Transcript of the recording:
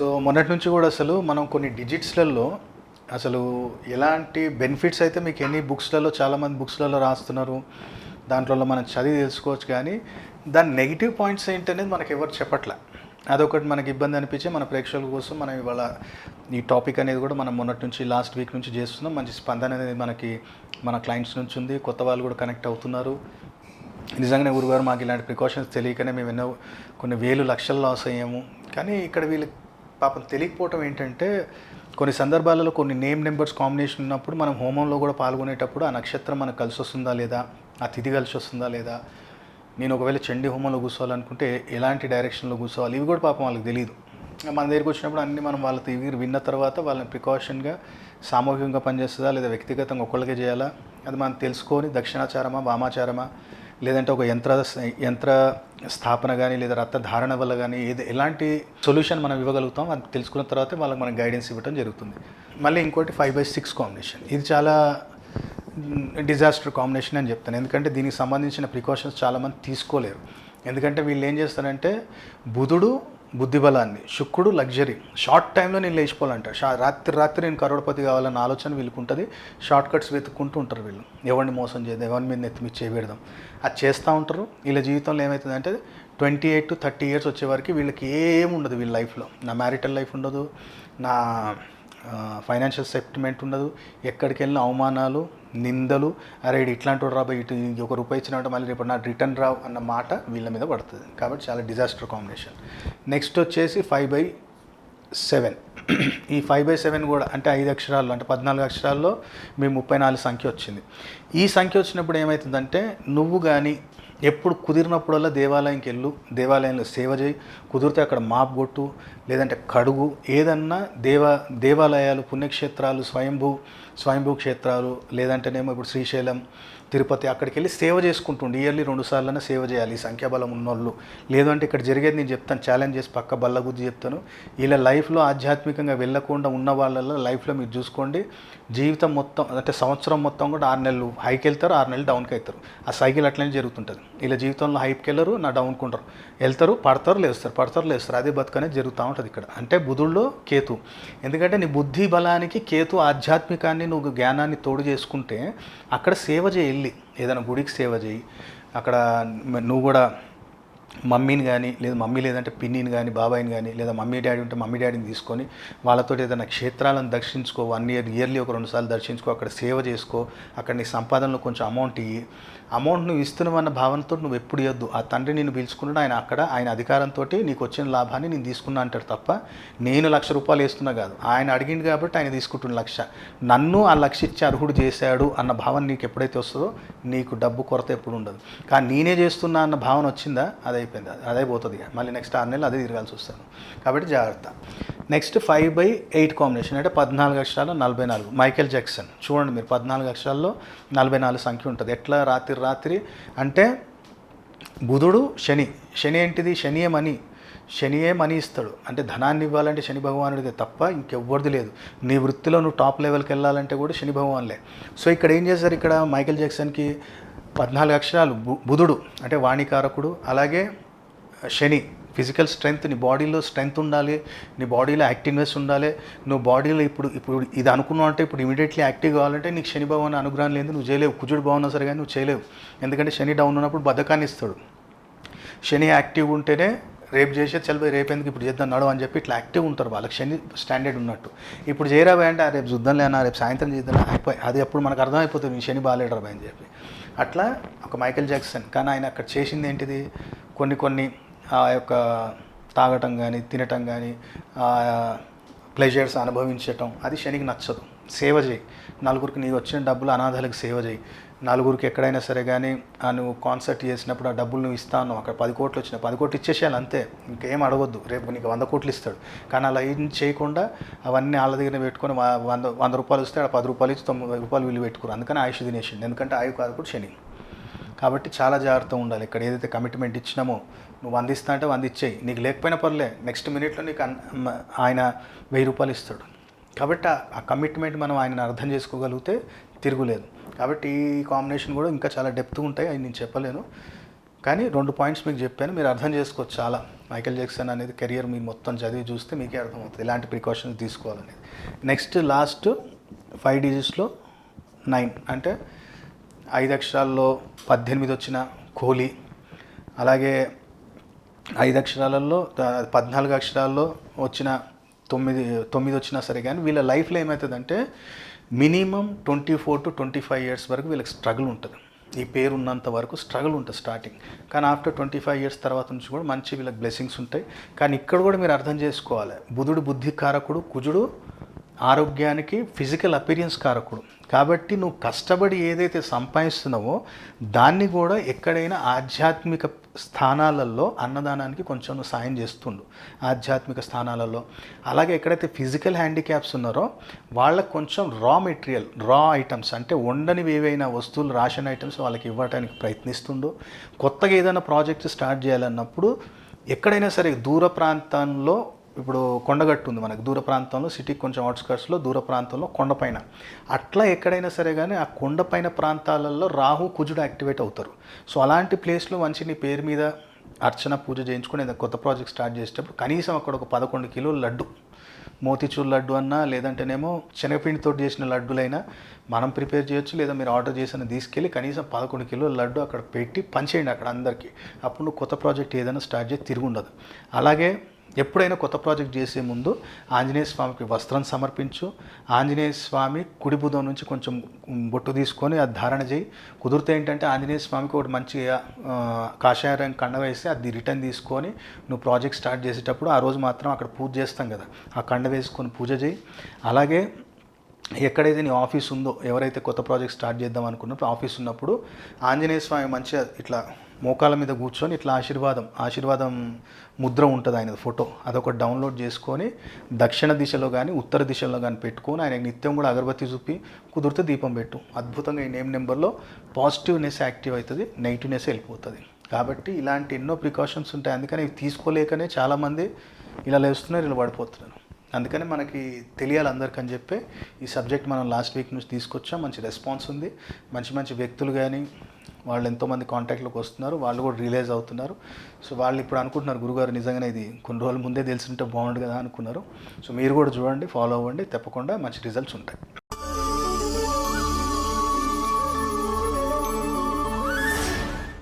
So మొన్నటి నుంచి కూడా అసలు మనం కొన్ని డిజిట్స్లలో అసలు ఎలాంటి బెనిఫిట్స్ అయితే మీకు ఎన్ని బుక్స్లలో చాలామంది బుక్స్లలో రాస్తున్నారు దాంట్లో మనం చదివి తెలుసుకోవచ్చు కానీ దాని నెగిటివ్ పాయింట్స్ ఏంటనేది మనకు ఎవరు చెప్పట్లే? అదొకటి మనకి ఇబ్బంది అనిపించి మన ప్రేక్షకుల కోసం మనం ఇవాళ ఈ టాపిక్ అనేది కూడా మనం మొన్నటి నుంచి లాస్ట్ వీక్ నుంచి చేస్తున్నాం. మంచి స్పందన అనేది మనకి మన క్లయింట్స్ నుంచి ఉంది. కొత్త వాళ్ళు కూడా కనెక్ట్ అవుతున్నారు. నిజంగానే గురుగారు మాకు ఇలాంటి ప్రికాషన్స్ తెలియకనే మేము ఎన్నో కొన్ని వేలు లక్షలు లాస్ అయ్యాము. కానీ ఇక్కడ వీళ్ళకి పాపం తెలియకపోవటం ఏంటంటే కొన్ని సందర్భాలలో కొన్ని నేమ్ నెంబర్స్ కాంబినేషన్ ఉన్నప్పుడు మనం హోమంలో కూడా పాల్గొనేటప్పుడు ఆ నక్షత్రం మనకు కలిసి వస్తుందా లేదా ఆ తిథి కలిసి వస్తుందా లేదా నేను ఒకవేళ చండీ హోమంలో కూర్చోవాలనుకుంటే ఎలాంటి డైరెక్షన్లో కూర్చోవాలి ఇవి కూడా పాపం వాళ్ళకి తెలియదు మన దగ్గరికి వచ్చినప్పుడు అన్ని మనం వాళ్ళతో ఇవి విన్న తర్వాత వాళ్ళని ప్రికాషన్గా సామూహికంగా పనిచేస్తుందా లేదా వ్యక్తిగతంగా ఒక్కళ్ళకే చేయాలా అది మనం తెలుసుకొని దక్షిణాచారమా వామాచారమా లేదంటే ఒక యంత్ర యంత్ర స్థాపన కానీ లేదా రక్త ధారణ వల్ల కానీ ఏది ఎలాంటి సొల్యూషన్ మనం ఇవ్వగలుగుతాం అది తెలుసుకున్న తర్వాత వాళ్ళకి మనం గైడెన్స్ ఇవ్వడం జరుగుతుంది. మళ్ళీ ఇంకోటి ఫైవ్ బై సిక్స్ కాంబినేషన్. ఇది చాలా డిజాస్టర్ కాంబినేషన్ అని చెప్తాను. ఎందుకంటే దీనికి సంబంధించిన ప్రికాషన్స్ చాలామంది తీసుకోలేరు. ఎందుకంటే వీళ్ళు ఏం చేస్తారంటే బుధుడు బుద్ధిబలాన్ని. శుక్రుడు లగ్జరీ. షార్ట్ టైంలో నేను లేచిపోవాలంట. షా రాత్రి రాత్రి నేను కరోడపతి కావాలన్న ఆలోచన వీళ్ళకి ఉంటుంది షార్ట్ కట్స్ వెతుక్కుంటూ ఉంటారు వీళ్ళు. ఎవరిని మోసం చేయదు ఎవరి మీద నెత్తి మీద చేయబెడదాం అది చేస్తూ ఉంటారు. వీళ్ళ జీవితంలో ఏమవుతుందంటే twenty eight to thirty years వచ్చే వరకు వీళ్ళకి ఏం ఉండదు వీళ్ళ లైఫ్లో. నా మ్యారిటల్ లైఫ్ ఉండదు. నా ఫైనాన్షియల్ సెటిల్మెంట్ ఉండదు. ఎక్కడికి వెళ్ళిన అవమానాలు నిందలు అరే ఇట్లాంటి వాడు ఇటు ఒక రూపాయి ఇచ్చినట్టు మళ్ళీ రేపు నా రిటర్న్ రావు అన్న మాట వీళ్ళ మీద పడుతుంది. కాబట్టి చాలా డిజాస్టర్ కాంబినేషన్. నెక్స్ట్ వచ్చేసి ఫైవ్ బై సెవెన్. ఈ ఫైవ్ బై సెవెన్ కూడా అంటే ఐదు అక్షరాల్లో అంటే పద్నాలుగు అక్షరాల్లో మీ ముప్పై నాలుగు సంఖ్య వచ్చింది. ఈ సంఖ్య వచ్చినప్పుడు ఏమవుతుందంటే నువ్వు కానీ ఎప్పుడు కుదిరినప్పుడల్లా దేవాలయంకి వెళ్ళు దేవాలయంలో సేవ చేయి కుదిరితే అక్కడ మాప్ కొట్టు లేదంటే కడుగు ఏదన్నా దేవ దేవాలయాలు పుణ్యక్షేత్రాలు స్వయంభూ స్వయంభూ క్షేత్రాలు లేదంటేనేమో ఇప్పుడు శ్రీశైలం తిరుపతి అక్కడికి వెళ్ళి సేవ చేసుకుంటుండే. ఇయర్లీ రెండు సార్లైనా సేవ చేయాలి ఈ సంఖ్యాబలం ఉన్నోళ్ళు. లేదంటే ఇక్కడ జరిగేది నేను చెప్తాను ఛాలెంజ్ చేసి పక్క బల్ల గుద్ది చెప్తాను. ఇలా లైఫ్లో ఆధ్యాత్మిక ఆధ్యాత్మికంగా వెళ్ళకుండా ఉన్న వాళ్ళలో లైఫ్లో మీరు చూసుకోండి. జీవితం మొత్తం అంటే సంవత్సరం మొత్తం కూడా ఆరు నెలలు హైకి వెళ్తారు ఆరు నెలలు డౌన్కి అవుతారు ఆ సైకిల్ అట్లనే జరుగుతుంటుంది. ఇలా జీవితంలో హైప్కి వెళ్ళరు నా డౌన్కి ఉంటారు వెళ్తారు పడతారు లేస్తారు పడతారు లేస్తారు. అదే బతుకనే జరుగుతూ ఉంటుంది ఇక్కడ. అంటే బుధుల్లో కేతు. ఎందుకంటే నీ బుద్ధి బలానికి కేతు ఆధ్యాత్మికాన్ని నువ్వు జ్ఞానాన్ని తోడు చేసుకుంటే అక్కడ సేవ చేయి వెళ్ళి. ఏదైనా గుడికి సేవ చేయి. అక్కడ నువ్వు కూడా మమ్మీని కానీ లేదా మమ్మీ లేదంటే పిన్నిని కానీ బాబాయిని కానీ లేదా మమ్మీ డాడీ ఉంటే మమ్మీ డాడీని తీసుకొని వాళ్ళతో ఏదైనా క్షేత్రాలను దర్శించుకో వన్ ఇయర్ ఇయర్లీ ఒక రెండు సార్లు దర్శించుకో అక్కడ సేవ చేసుకో అక్కడ నీ సంపాదనలో కొంచెం అమౌంట్ ఇయ్యి. అమౌంట్ నువ్వు ఇస్తున్నావన్న భావనతో నువ్వు ఎప్పుడు ఇవ్వద్దు ఆ తండ్రి నేను పిలుచుకున్నాడు ఆయన అక్కడ ఆయన అధికారంతో నీకు వచ్చిన లాభాన్ని నేను తీసుకున్నా అంటాడు తప్ప నేను లక్ష రూపాయలు వేస్తున్నా కాదు. ఆయన అడిగింది కాబట్టి ఆయన తీసుకుంటున్న లక్ష. నన్ను ఆ లక్ష ఇచ్చి అర్హుడు చేశాడు అన్న భావన నీకు ఎప్పుడైతే వస్తుందో నీకు డబ్బు కొరత ఎప్పుడు ఉండదు. కానీ నేనే చేస్తున్నా అన్న భావన వచ్చిందా? అదే అయిపోయింది అది అదే పోతుంది ఇక. మళ్ళీ నెక్స్ట్ ఆరు నెలలు అదే తిరగాల్సి వస్తాను కాబట్టి జాగ్రత్త. Next five by eight combination అంటే పద్నాలుగు అక్షరాలు నలభై నాలుగు. మైకేల్ జాక్సన్ చూడండి మీరు పద్నాలుగు అక్షరాల్లో నలభై నాలుగు సంఖ్య ఉంటుంది. ఎట్లా? రాత్రి రాత్రి అంటే బుధుడు శని. శని ఏంటిది? శనియే మనీ. శనియే మనీ ఇస్తాడు. అంటే ధనాన్ని ఇవ్వాలంటే శని భగవానుడిదే తప్ప ఇంకెవ్వరిది లేదు. నీ వృత్తిలో నువ్వు టాప్ లెవెల్కి వెళ్ళాలంటే కూడా శని భగవాన్లే. సో ఇక్కడ ఏం చేశారు ఇక్కడ? మైకేల్ జాక్సన్కి పద్నాలుగు అక్షరాలు బు- బుధుడు అంటే వాణికారకుడు అలాగే శని ఫిజికల్ స్ట్రెంగ్త్ నీ బాడీలో స్ట్రెంగ్త్ ఉండాలి నీ బాడీలో యాక్టివ్నెస్ ఉండాలి నువ్వు బాడీలో ఇప్పుడు ఇప్పుడు ఇది అనుకున్నావు అంటే ఇప్పుడు ఇమీడియట్లీ యాక్టివ్ కావాలంటే నీకు శని భగవాన్ అనుగ్రహం లేదు నువ్వు చేయలేవు. కుజుడు బాగున్నా సరే కానీ నువ్వు చేయలేవు. ఎందుకంటే శని డౌన్ ఉన్నప్పుడు బద్ధకాన్ని ఇస్తాడు. శని యాక్టివ్ ఉంటేనే రేపు చేసే చలిపోయి రేపు ఎందుకు ఇప్పుడు చేద్దాం నడు అని చెప్పి ఇట్లా యాక్టివ్ ఉంటారు. వాళ్ళకి శని స్టాండర్డ్ ఉన్నట్టు. ఇప్పుడు చేయరాబా అంటే రేపు చూద్దాం లేనా రేపు సాయంత్రం చేద్దాం అది అప్పుడు మనకు అర్థమైపోతుంది శని బాగాలేడరా అని చెప్పి. అట్లా ఒక మైకేల్ జాక్సన్. కానీ ఆయన అక్కడ చేసింది ఏంటిది? కొన్ని కొన్ని ఆ యొక్క తాగటం కానీ తినటం కానీ ప్లెజర్స్ అనుభవించటం. అది శనికి నచ్చదు. సేవ చేయి. నలుగురికి నీకు వచ్చిన డబ్బులు అనాథాలకు సేవ చేయి. నలుగురికి ఎక్కడైనా సరే కానీ ఆ నువ్వు కాన్సర్ట్ చేసినప్పుడు ఆ డబ్బులు నువ్వు ఇస్తాను అక్కడ పది కోట్లు వచ్చిన పది కోట్లు ఇచ్చేసేయాలి అంతే. ఇంకేం అడగొద్దు. రేపు నీకు వంద కోట్లు ఇస్తాడు. కానీ అలా ఏం చేయకుండా అవన్నీ వాళ్ళ దగ్గర పెట్టుకొని వంద వంద రూపాయలు ఇస్తే ఆడ పది రూపాయలు ఇచ్చి తొమ్మిది రూపాయలు వీళ్ళు పెట్టుకోరు. అందుకని ఆయుష్ తినేసింది ఎందుకంటే ఆయు కాదు కూడా శని. కాబట్టి చాలా జాగ్రత్త ఉండాలి. ఇక్కడ ఏదైతే కమిట్మెంట్ ఇచ్చినామో నువ్వు అందిస్తా అంటే వంద ఇచ్చేయి. నీకు లేకపోయినా పర్లే నెక్స్ట్ మినిట్లో నీకు ఆయన వెయ్యి రూపాయలు ఇస్తాడు. కాబట్టి ఆ- ఆ కమిట్మెంట్ మనం ఆయన అర్థం చేసుకోగలిగితే తిరుగులేదు. కాబట్టి ఈ కాంబినేషన్ కూడా ఇంకా చాలా డెప్త్ ఉంటాయి అవి నేను చెప్పలేను. కానీ రెండు పాయింట్స్ మీకు చెప్పాను మీరు అర్థం చేసుకోవచ్చు చాలా. మైకేల్ జాక్సన్ అనేది కెరియర్ మీరు మొత్తం చదివి చూస్తే మీకే అర్థమవుతుంది ఎలాంటి ప్రికాషన్స్ తీసుకోవాలనేది. నెక్స్ట్ లాస్ట్ ఫైవ్ డిజిట్స్లో నైన్ అంటే ఐదు అక్షరాల్లో పద్దెనిమిది వచ్చిన కోహ్లీ అలాగే ఐదు అక్షరాలలో పద్నాలుగు అక్షరాల్లో వచ్చిన తొమ్మిది తొమ్మిది వచ్చినా సరే కానీ వీళ్ళ లైఫ్లో ఏమవుతుందంటే minimum twenty four to twenty five years వరకు వీళ్ళకి స్ట్రగుల్ ఉంటుంది. ఈ పేరు ఉన్నంత వరకు స్ట్రగుల్ ఉంటుంది స్టార్టింగ్. కానీ ఆఫ్టర్ ట్వంటీ ఫైవ్ ఇయర్స్ తర్వాత నుంచి కూడా మంచి వీళ్ళకి బ్లెస్సింగ్స్ ఉంటాయి. కానీ ఇక్కడ కూడా మీరు అర్థం చేసుకోవాలి. బుధుడు బుద్ధి కారకుడు కుజుడు ఆరోగ్యానికి ఫిజికల్ అపీరియన్స్ కారకుడు. కాబట్టి నువ్వు కష్టపడి ఏదైతే సంపాదిస్తున్నావో దాన్ని కూడా ఎక్కడైనా ఆధ్యాత్మిక స్థానాలలో అన్నదానానికి కొంచెం సాయం చేస్తుండు. ఆధ్యాత్మిక స్థానాలలో. అలాగే ఎక్కడైతే ఫిజికల్ హ్యాండిక్యాప్స్ ఉన్నారో వాళ్ళకి కొంచెం రా మెటీరియల్ రా ఐటమ్స్ అంటే వండనివి ఏవైనా వస్తువులు రాషన్ ఐటమ్స్ వాళ్ళకి ఇవ్వడానికి ప్రయత్నిస్తుండు. కొత్తగా ఏదైనా ప్రాజెక్ట్ స్టార్ట్ చేయాలన్నప్పుడు ఎక్కడైనా సరే దూర ప్రాంతంలో ఇప్పుడు కొండగట్టు ఉంది మనకు దూర ప్రాంతంలో సిటీకి కొంచెం అవుట్స్కర్ట్స్లో దూర ప్రాంతంలో కొండపైన అట్లా ఎక్కడైనా సరే కానీ ఆ కొండపైన ప్రాంతాలలో రాహు కుజుడు యాక్టివేట్ అవుతారు. సో అలాంటి ప్లేస్లో మంచి నీ పేరు మీద అర్చన పూజ చేయించుకొని ఏదైనా కొత్త ప్రాజెక్ట్ స్టార్ట్ చేసేటప్పుడు కనీసం అక్కడ ఒక పదకొండు కిలోల లడ్డు మోతిచూర్ లడ్డు అన్నా లేదంటేనేమో శనగపిండితో చేసిన లడ్డులైనా మనం ప్రిపేర్ చేయొచ్చు లేదా మీరు ఆర్డర్ చేసిన తీసుకెళ్ళి కనీసం పదకొండు కిలోల లడ్డు అక్కడ పెట్టి పంచేయండి అక్కడ అందరికీ. అప్పుడు నువ్వు కొత్త ప్రాజెక్ట్ ఏదైనా స్టార్ట్ చేసి తిరిగి ఉండదు. అలాగే ఎప్పుడైనా కొత్త ప్రాజెక్ట్ చేసే ముందు ఆంజనేయ స్వామికి వస్త్రం సమర్పించు. ఆంజనేయ స్వామి కుడిబుధం నుంచి కొంచెం బొట్టు తీసుకొని అది ధారణ చేయి. కుదిరితే ఏంటంటే ఆంజనేయ స్వామికి ఒకటి మంచిగా ఆ, కాషాయ రంగు కండ వేసి అది రిటర్న్ తీసుకొని నువ్వు ప్రాజెక్ట్ స్టార్ట్ చేసేటప్పుడు ఆ రోజు మాత్రం అక్కడ పూజ చేస్తాం కదా. ఆ కండ వేసుకొని పూజ చేయి. అలాగే ఎక్కడైతే నీ ఆఫీస్ ఉందో ఎవరైతే కొత్త ప్రాజెక్ట్ స్టార్ట్ చేద్దాం అనుకున్నప్పుడు ఆఫీస్ ఉన్నప్పుడు ఆంజనేయ స్వామి మంచిగా ఇట్లా మోకాల మీద కూర్చొని ఇట్లా ఆశీర్వాదం ఆశీర్వాదం ముద్ర ఉంటుంది ఆయన ఫోటో. అదొకటి డౌన్లోడ్ చేసుకొని దక్షిణ దిశలో కానీ ఉత్తర దిశలో కానీ పెట్టుకొని ఆయన నిత్యం కూడా అగరబత్తి చూపి కుదిరితే దీపం పెట్టు. అద్భుతంగా ఈ నేమ్ నెంబర్లో పాజిటివ్నెస్ యాక్టివ్ అవుతుంది నెగిటివ్నెస్ వెళ్ళిపోతుంది. కాబట్టి ఇలాంటి ఎన్నో ప్రికాషన్స్ ఉంటాయి. అందుకని ఇవి తీసుకోలేకనే చాలామంది ఇలా లేస్తున్నారు ఇలా పడిపోతున్నారు. అందుకని మనకి తెలియాలి అందరికని చెప్పి ఈ సబ్జెక్ట్ మనం లాస్ట్ వీక్ నుంచి తీసుకొచ్చాం. మంచి రెస్పాన్స్ ఉంది. మంచి మంచి వ్యక్తులు కానీ వాళ్ళు ఎంతోమంది కాంటాక్ట్లోకి వస్తున్నారు వాళ్ళు కూడా రిలైజ్ అవుతున్నారు. సో వాళ్ళు ఇప్పుడు అనుకుంటున్నారు గురుగారు నిజంగానే ఇది కొన్ని రోజుల ముందే తెలిసింటే బాగుండు కదా అనుకున్నారు. సో మీరు కూడా చూడండి ఫాలో అవ్వండి తప్పకుండా మంచి రిజల్ట్స్ ఉంటాయి.